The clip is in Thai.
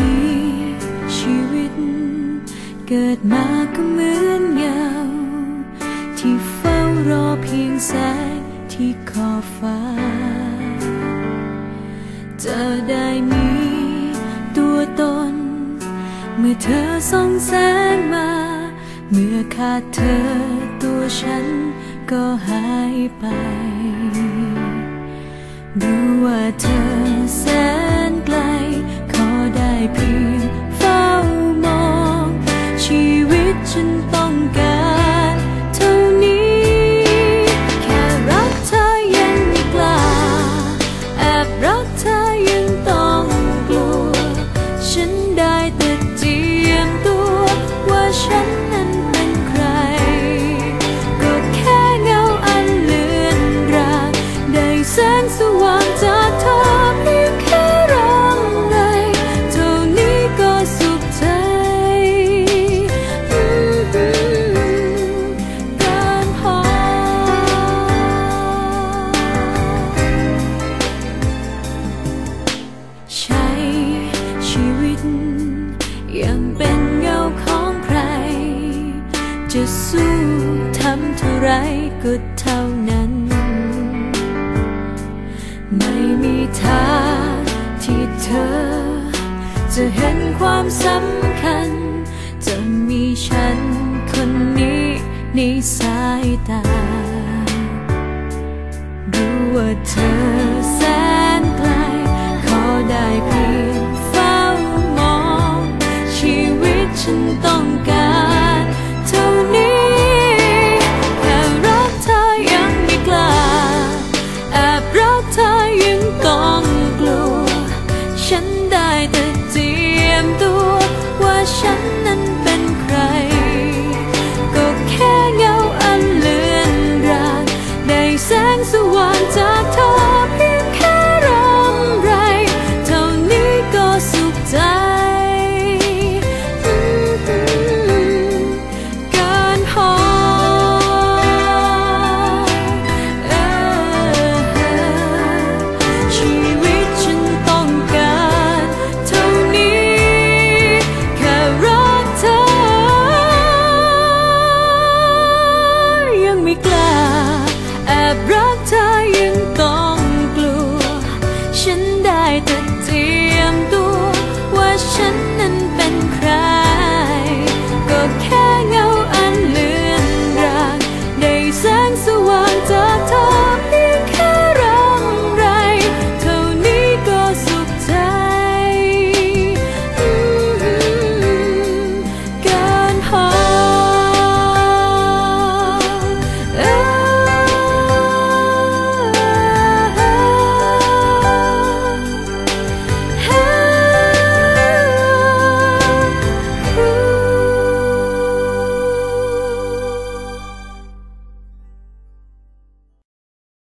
นี้ ชีวิต เกิดมาก็เหมือนเงาที่เฝ้ารอเพียงแสงที่ขอบฟ้า จะได้มีตัวตน เมื่อเธอส่องแสงมา เมื่อขาดเธอตัวฉันก็หายไป รู้ว่าเธอ สว่างจากเธอเพียงแค่ร้องไห้เท่านี้ก็สุขใจ การพอใช้ชีวิต ยังเป็นเงาของใคร จะสู้ทำเท่าไรก็เท่านั้น ไม่มีทางที่เธอ จะเห็นความสำคัญ จะมีฉันคนนี้ในสายตา รู้ว่าเธอ